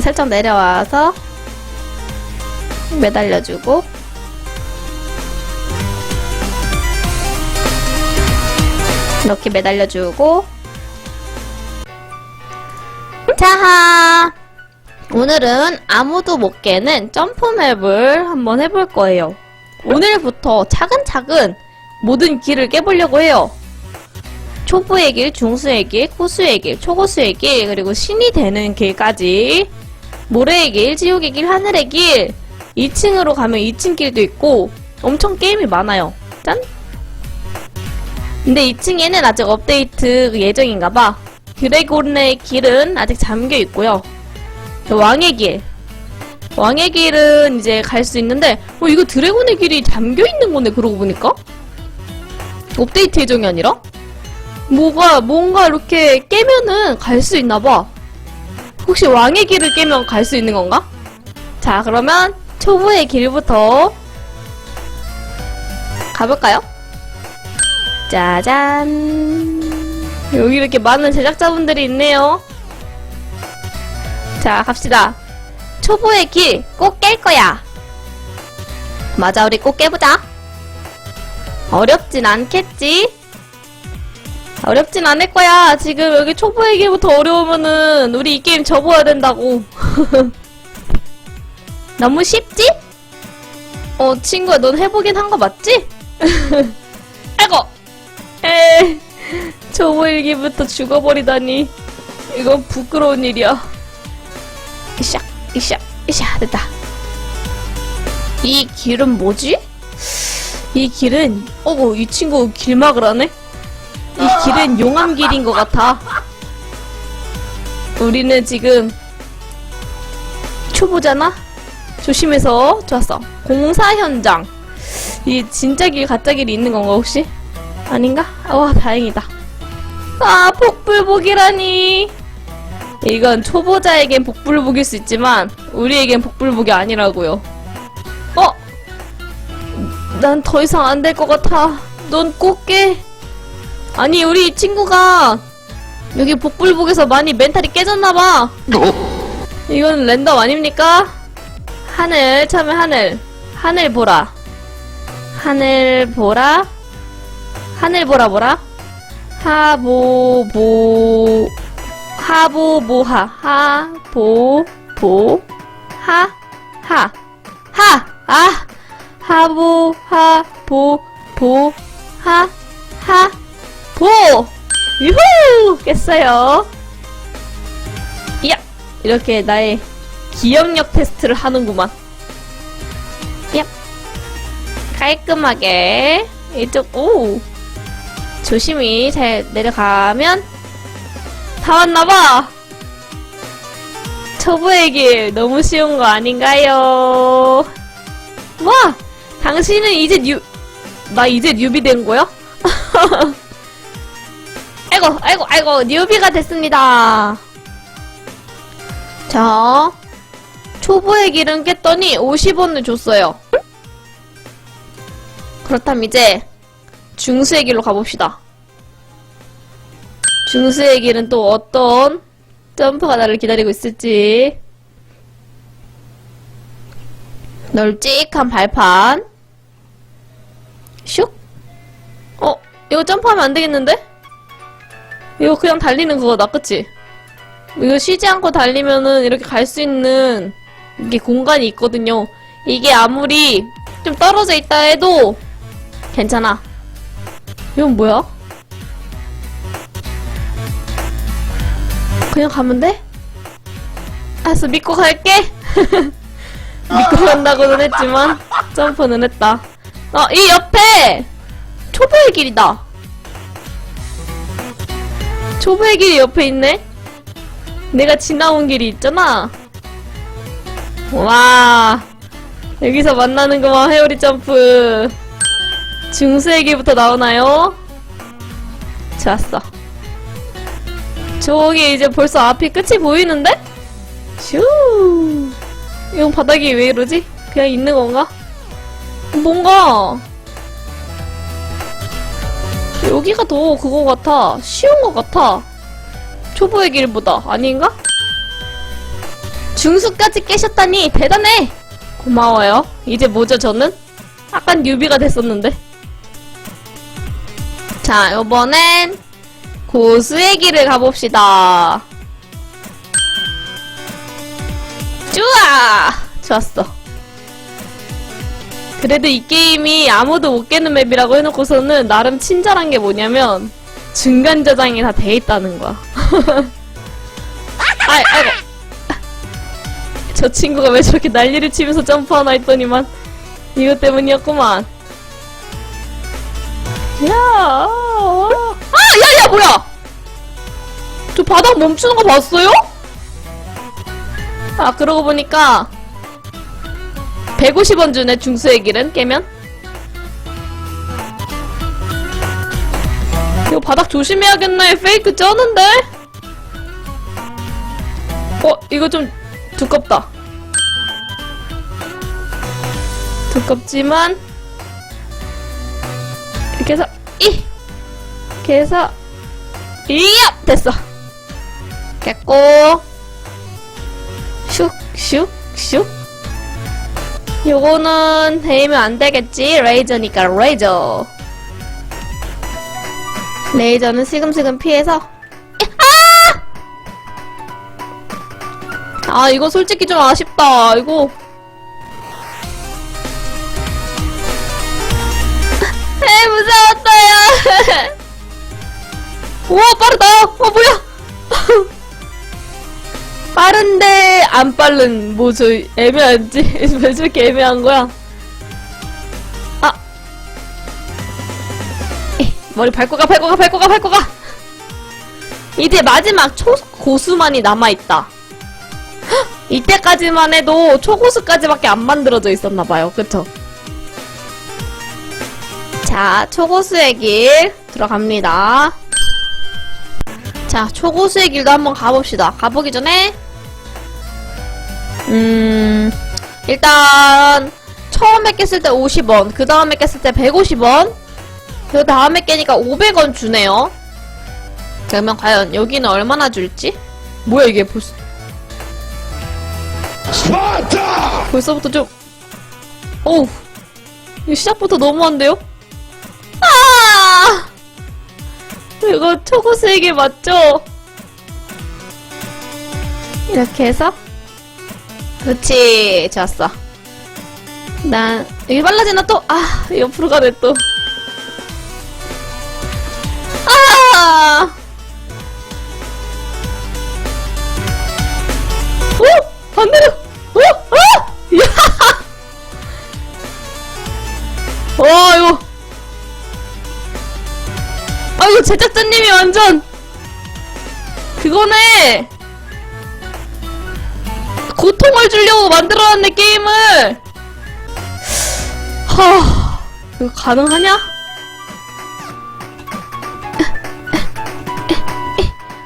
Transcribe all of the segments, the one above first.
살짝 내려와서 매달려주고. 이렇게 매달려주고. 자하! 오늘은 아무도 못 깨는 점프맵을 한번 해볼 거예요. 오늘부터 차근차근 모든 길을 깨보려고 해요. 초보의 길, 중수의 길, 고수의 길, 초고수의 길, 그리고 신이 되는 길까지 모래의 길, 지옥의 길, 하늘의 길 2층으로 가면 2층 길도 있고 엄청 게임이 많아요. 짠! 근데 2층에는 아직 업데이트 예정인가봐. 드래곤의 길은 아직 잠겨 있고요. 왕의 길. 왕의 길은 이제 갈 수 있는데 어 이거 드래곤의 길이 잠겨 있는 거네 그러고 보니까? 업데이트 예정이 아니라? 뭐가 뭔가 이렇게 깨면은 갈 수 있나 봐. 혹시 왕의 길을 깨면 갈 수 있는 건가? 자, 그러면 초보의 길부터 가볼까요? 짜잔. 여기 이렇게 많은 제작자분들이 있네요. 자, 갑시다. 초보의 길 꼭 깰 거야. 맞아, 우리 꼭 깨보자. 어렵진 않겠지? 어렵진 않을 거야. 지금 여기 초보의 길부터 어려우면은 우리 이 게임 접어야 된다고. 너무 쉽지? 어, 친구야, 넌 해보긴 한 거 맞지? 아이고! 에 초보의 길부터 죽어버리다니. 이건 부끄러운 일이야. 이샤, 이샤, 이샤, 됐다. 이 길은 뭐지? 이 길은, 어구, 이 친구 길막을 하네? 이 길은 용암길인 것 같아. 우리는 지금 초보잖아? 조심해서 좋았어. 공사 현장. 이 진짜 길, 가짜 길이 있는 건가 혹시? 아닌가? 와 다행이다. 아 복불복이라니. 이건 초보자에겐 복불복일 수 있지만 우리에겐 복불복이 아니라고요. 어? 난 더 이상 안 될 것 같아. 넌꼭 깨. 아니 우리 이 친구가 여기 복불복에서 많이 멘탈이 깨졌나봐. 이건 랜덤 아닙니까? 하늘 처음에 하늘. 하늘 보라. 하늘 보라? 하늘 보라 뭐라? 하보보 하보보하. 하보보. 하하 하 아! 하보 하보보. 하하 보! 유후! 깼어요. 이야! 이렇게 나의 기억력 테스트를 하는구만. 야! 깔끔하게. 이쪽, 오! 조심히 잘 내려가면 다 왔나봐! 초보의 길 너무 쉬운 거 아닌가요? 와! 당신은 이제 뉴, 나 이제 뉴비 된 거야? 아이고, 아이고, 아이고, 뉴비가 됐습니다. 자, 초보의 길은 깼더니 50원을 줬어요. 그렇다면 이제 중수의 길로 가봅시다. 중수의 길은 또 어떤 점프가 나를 기다리고 있을지. 널찍한 발판. 슉? 어, 이거 점프하면 안 되겠는데? 이거 그냥 달리는 그거다, 그치? 이거 쉬지 않고 달리면은 이렇게 갈 수 있는 이게 공간이 있거든요. 이게 아무리 좀 떨어져 있다 해도 괜찮아. 이건 뭐야? 그냥 가면 돼? 알았어, 믿고 갈게! 믿고 간다고는 했지만, 점프는 했다. 어, 이 옆에! 초보의 길이다. 초보의 길이 옆에 있네? 내가 지나온 길이 있잖아. 와, 여기서 만나는 거만 회오리 점프. 중수의 길부터 나오나요? 좋았어. 저기 이제 벌써 앞이 끝이 보이는데? 슈. 이건 바닥이 왜 이러지? 그냥 있는 건가? 뭔가 여기가 더 그거 같아. 쉬운 것 같아. 초보의 길보다. 아닌가? 중수까지 깨셨다니 대단해! 고마워요. 이제 뭐죠, 저는? 약간 뉴비가 됐었는데. 자, 요번엔 고수의 길을 가봅시다. 좋아! 좋았어. 그래도 이 게임이 아무도 못 깨는 맵이라고 해놓고서는 나름 친절한 게 뭐냐면 중간 저장이 다 돼 있다는 거야. 아이, 아이고. 저 친구가 왜 저렇게 난리를 치면서 점프하나 했더니만 이것 때문이었구만. 야, 아, 야, 야, 뭐야? 저 바닥 멈추는 거 봤어요? 아, 그러고 보니까 150원 주네 중수의 길은 깨면. 이거 바닥 조심해야겠네. 페이크 쩌는데? 어, 이거 좀 두껍다. 두껍지만 이렇게 해서 이 이렇게 해서 이야 됐어. 됐고 슉슉슉 요거는 데이면 안 되겠지? 레이저니까 레이저. 레이저는 슬금슬금 피해서. 아 이거 솔직히 좀 아쉽다 이거. 에 무서웠어요. 우와 빠르다. 어 뭐야. 빠른데 안 빠른 뭐저 애매한지 왜 저렇게 애매한 거야 아 에, 머리 밟고 가 밟고 가 밟고 가 밟고 가 이제 마지막 초 고수만이 남아있다 이때까지만 해도 초고수까지밖에 안 만들어져 있었나봐요. 그쵸? 자, 초고수의 길 들어갑니다. 자, 초고수의 길도 한번 가봅시다. 가보기 전에 음 일단 처음에 깼을 때 50원, 그 다음에 깼을 때 150원, 그 다음에 깨니까 500원 주네요. 그러면 과연 여기는 얼마나 줄지? 뭐야 이게 벌써 스파르타! 벌써부터 좀, 어우, 이거 시작부터 너무한데요? 아! 이거 초고수에게 맞죠? 이렇게 해서, 그렇지, 좋았어. 난, 여기 빨라지나 또, 아, 옆으로 가네 또. 아! 오! 반대로! 오! 아! 야! 와, 이거. 아, 이거 제작자님이 완전. 그거네! 고통을 주려고 만들어놨네, 게임을! 하, 이거 가능하냐?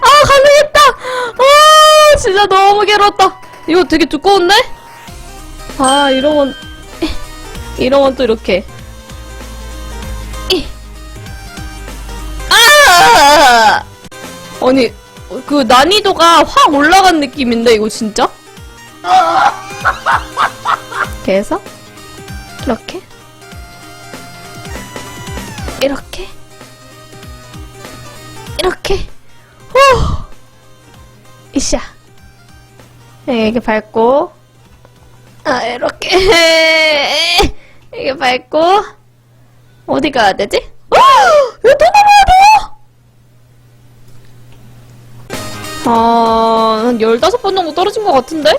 아, 가능했다! 아, 진짜 너무 괴로웠다. 이거 되게 두꺼운데? 아, 이러면, 이러면 또 이렇게. 아! 아니, 그 난이도가 확 올라간 느낌인데, 이거 진짜? 해서, 이렇게, 이렇게, 이렇게, 후! 이샤. 네, 이렇게 밟고, 아, 이렇게, 이렇게 밟고, 어디 가야 되지? 어! 이거 또 넘어야 돼요! 아, 한 15번 정도 떨어진 것 같은데?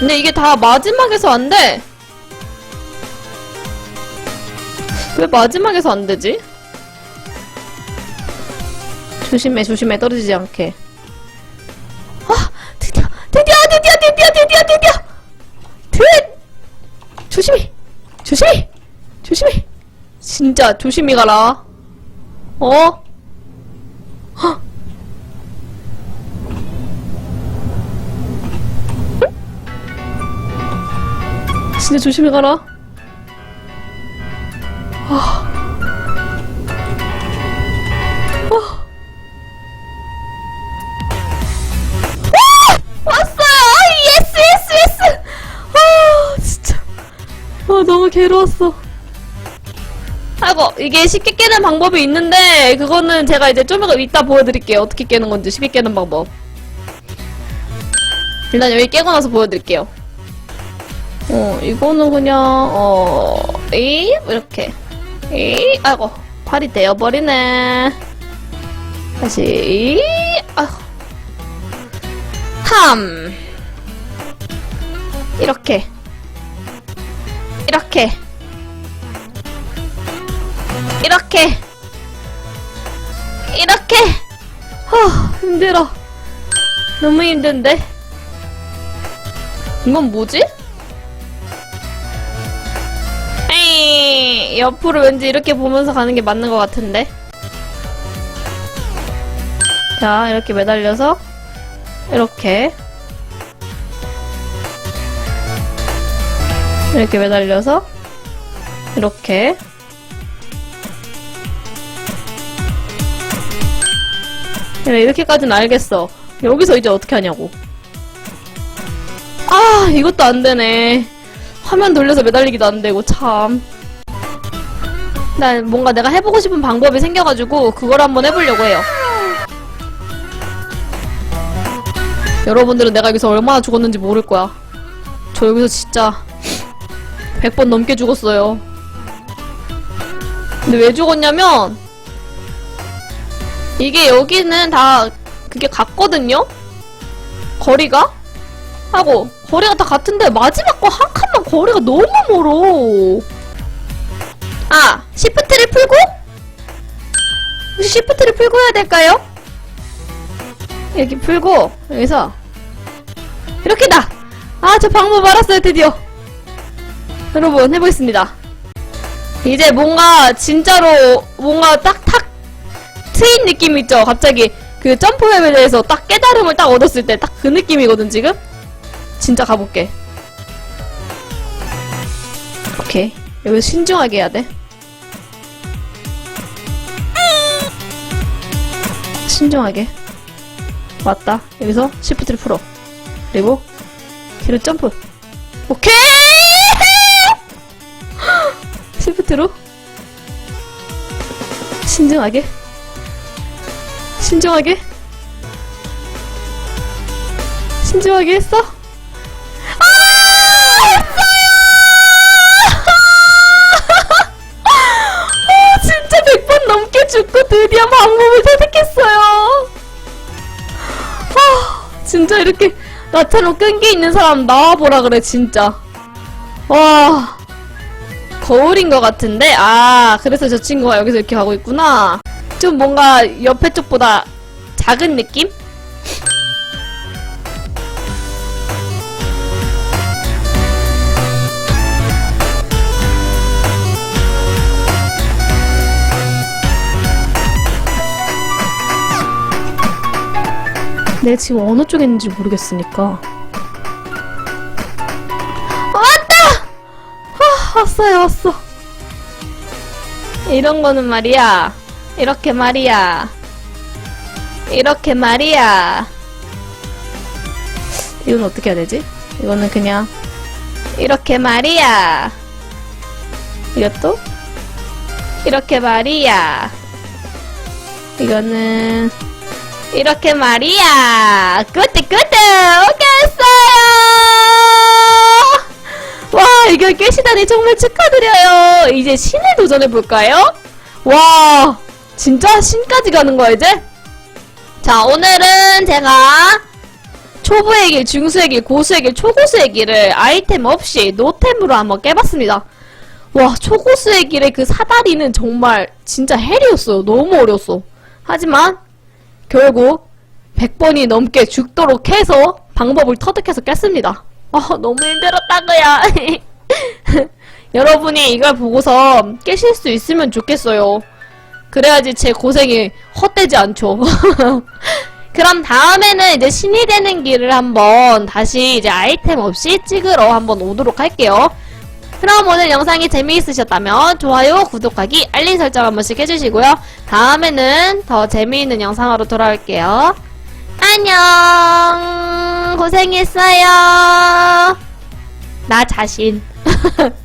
근데 이게 다 마지막에서 안 돼. 왜 마지막에서 안 되지? 조심해, 조심해, 떨어지지 않게. 아, 드디어, 드디어, 드디어, 드디어, 드디어, 드디어! 드! 조심히! 조심히! 조심히! 진짜 조심히 가라. 어? 헉! 진짜 조심히 가라. 아. 아. 아! 아. 너무 괴로웠어. 아이고, 이게 쉽게 깨는 방법이 있는데, 그거는 제가 이제 좀 이따 보여드릴게요. 어떻게 깨는 건지, 쉽게 깨는 방법. 일단 여기 깨고 나서 보여드릴게요. 어, 이거는 그냥, 어, 이, 이렇게. 이, 아이고, 발이 되어버리네. 다시, 이, 아이고. 함. 이렇게. 이렇게. 이렇게. 이렇게. 아, 힘들어. 너무 힘든데. 이건 뭐지? 이, 옆으로 왠지 이렇게 보면서 가는 게 맞는 것 같은데. 자, 이렇게 매달려서, 이렇게. 이렇게 매달려서, 이렇게. 이렇게까지는 알겠어. 여기서 이제 어떻게 하냐고. 아, 이것도 안 되네. 화면 돌려서 매달리기도 안 되고, 참. 난 뭔가 내가 해보고 싶은 방법이 생겨가지고, 그걸 한번 해보려고 해요. 여러분들은 내가 여기서 얼마나 죽었는지 모를 거야. 저 여기서 진짜 100번 넘게 죽었어요. 근데 왜 죽었냐면, 이게 여기는 다 그게 같거든요? 거리가? 하고, 거리가 다 같은데 마지막 거 한 칸만 거리가 너무 멀어. 아, 시프트를 풀고? 혹시 시프트를 풀고 해야 될까요? 여기 풀고, 여기서, 이렇게다! 아, 저 방법 알았어요, 드디어. 여러분, 해보겠습니다. 이제 뭔가, 진짜로, 뭔가 딱, 탁, 트인 느낌 있죠? 갑자기, 그 점프맵에 대해서 딱 깨달음을 딱 얻었을 때 딱 그 느낌이거든, 지금? 진짜 가볼게. 오케이. 여기서 신중하게 해야 돼. 신중하게. 왔다. 여기서 시프트를 풀어. 그리고 뒤로 점프. 오케이! 시프트로. 신중하게. 신중하게. 신중하게 했어? 진짜 이렇게 나처럼 끈기 있는 사람 나와보라 그래, 진짜. 와. 거울인 것 같은데? 아, 그래서 저 친구가 여기서 이렇게 가고 있구나. 좀 뭔가 옆에 쪽보다 작은 느낌? 내가 지금 어느 쪽에 있는지 모르겠으니까. 왔다! 아, 왔어요, 왔어. 이런 거는 말이야. 이렇게 말이야. 이렇게 말이야. 이건 어떻게 해야 되지? 이거는 그냥, 이렇게 말이야. 이것도? 이렇게 말이야. 이거는, 이렇게 말이야. 끄뜨 끄뜨 오겠어요. 와 이걸 깨시다니 정말 축하드려요. 이제 신을 도전해 볼까요? 와 진짜 신까지 가는 거야 이제? 자 오늘은 제가 초보의 길, 중수의 길, 고수의 길, 초고수의 길을 아이템 없이 노템으로 한번 깨봤습니다. 와 초고수의 길의 그 사다리는 정말 진짜 헬이었어요. 너무 어려웠어. 하지만 결국 100번이 넘게 죽도록 해서 방법을 터득해서 깼습니다. 아, 너무 힘들었다고요. 여러분이 이걸 보고서 깨실 수 있으면 좋겠어요. 그래야지 제 고생이 헛되지 않죠. 그럼 다음에는 이제 신이 되는 길을 한번 다시 이제 아이템 없이 찍으러 한번 오도록 할게요. 그럼 오늘 영상이 재미있으셨다면 좋아요, 구독하기, 알림 설정 한 번씩 해주시고요. 다음에는 더 재미있는 영상으로 돌아올게요. 안녕! 고생했어요! 나 자신.